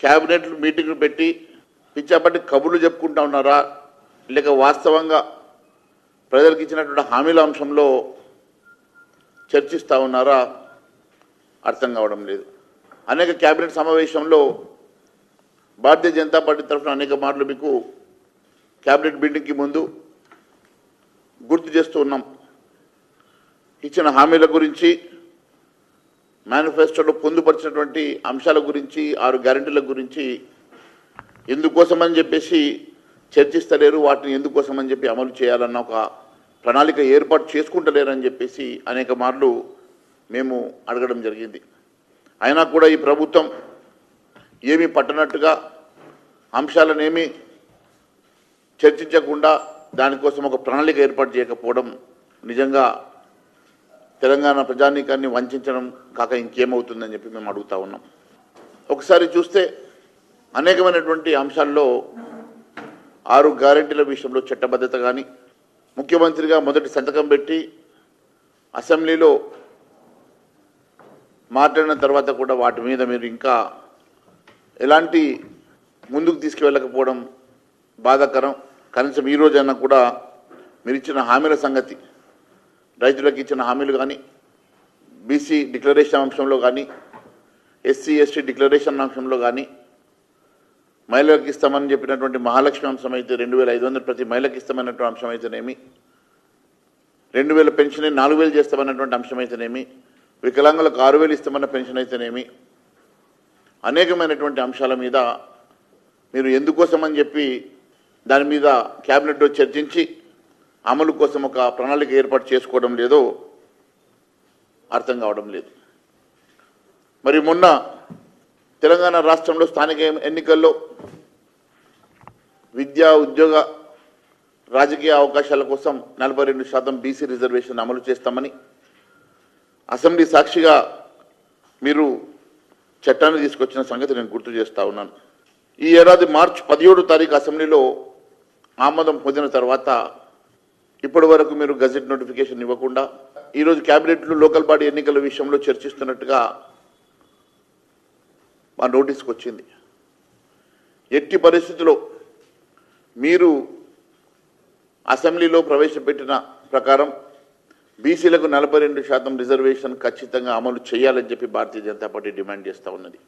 Cabinet మీటింగ్లు పెట్టి పిచ్చాపట్టి కబుర్లు చెప్పుకుంటా ఉన్నారా? లేక వాస్తవంగా ప్రజలకు ఇచ్చినటువంటి హామీల అంశంలో చర్చిస్తూ ఉన్నారా? అర్థం కావడం లేదు. అనేక క్యాబినెట్ సమావేశంలో భారతీయ జనతా పార్టీ తరఫున అనేక మార్లు మీకు క్యాబినెట్ మీటింగ్కి ముందు గుర్తు చేస్తూ ఉన్నాం. ఇచ్చిన హామీల గురించి మేనిఫెస్టోలో పొందుపరిచినటువంటి అంశాల గురించి ఆరు గ్యారంటీల గురించి ఎందుకోసమని చెప్పేసి చర్చిస్తలేరు వాటిని ఎందుకోసమని చెప్పి అమలు చేయాలన్న ఒక ప్రణాళిక ఏర్పాటు చేసుకుంటలేరని చెప్పేసి అనేక మార్లు మేము అడగడం జరిగింది. అయినా కూడా ఈ ప్రభుత్వం ఏమీ పట్టనట్టుగా అంశాలనేమి చర్చించకుండా దానికోసం ఒక ప్రణాళిక ఏర్పాటు చేయకపోవడం నిజంగా తెలంగాణ ప్రజానీకాన్ని వంచడం కాక ఇంకేమవుతుందని చెప్పి మేము అడుగుతా ఉన్నాం. ఒకసారి చూస్తే అనేకమైనటువంటి అంశాల్లో ఆరు గ్యారెంటీల విషయంలో చట్టబద్ధత కానీ ముఖ్యమంత్రిగా మొదటి సంతకం పెట్టి అసెంబ్లీలో మాట్లాడిన తర్వాత కూడా వాటి మీద మీరు ఇంకా ఎలాంటి ముందుకు తీసుకువెళ్ళకపోవడం బాధాకరం. కనీసం ఈ రోజైనా కూడా మీరు ఇచ్చిన హామీల సంగతి రైతులకు ఇచ్చిన హామీలు కానీ బీసీ డిక్లరేషన్ అంశంలో కానీ ఎస్సీ ఎస్టీ డిక్లరేషన్ అంశంలో కానీ మహిళలకు ఇస్తామని చెప్పినటువంటి మహాలక్ష్మి అంశం అయితే రెండు వేల ఐదు వందలు ప్రతి మహిళకి ఇస్తామన్నటువంటి అంశం అయితేనేమి రెండు వేల పెన్షన్ నాలుగు వేలు చేస్తామన్నటువంటి అంశం అయితేనేమి వికలాంగులకు ఆరు వేలు ఇస్తామన్న పెన్షన్ అయితేనేమి అనేకమైనటువంటి అంశాల మీద మీరు ఎందుకోసమని చెప్పి దాని మీద క్యాబినెట్లో చర్చించి అమలు కోసం ఒక ప్రణాళిక ఏర్పాటు చేసుకోవడం లేదో అర్థం కావడం లేదు. మరి మొన్న తెలంగాణ రాష్ట్రంలో స్థానిక ఎన్నికల్లో విద్యా ఉద్యోగ రాజకీయ అవకాశాల కోసం నలభై రెండు శాతం బీసీ రిజర్వేషన్ అమలు చేస్తామని అసెంబ్లీ సాక్షిగా మీరు చట్టాన్ని తీసుకొచ్చిన సంగతి నేను గుర్తు చేస్తా ఉన్నాను. ఈ ఏడాది మార్చి పదిహేడు తారీఖు అసెంబ్లీలో ఆమోదం పొందిన తర్వాత ఇప్పటి వరకు మీరు గజెట్ నోటిఫికేషన్ ఇవ్వకుండా ఈరోజు క్యాబినెట్లో లోకల్ బాడీ ఎన్నికల విషయంలో చర్చిస్తున్నట్టుగా మా నోటీస్కి వచ్చింది. ఎట్టి పరిస్థితిలో మీరు అసెంబ్లీలో ప్రవేశపెట్టిన ప్రకారం బీసీలకు నలభై రెండు శాతం రిజర్వేషన్ ఖచ్చితంగా అమలు చేయాలని చెప్పి భారతీయ జనతా పార్టీ డిమాండ్ చేస్తూ ఉన్నది.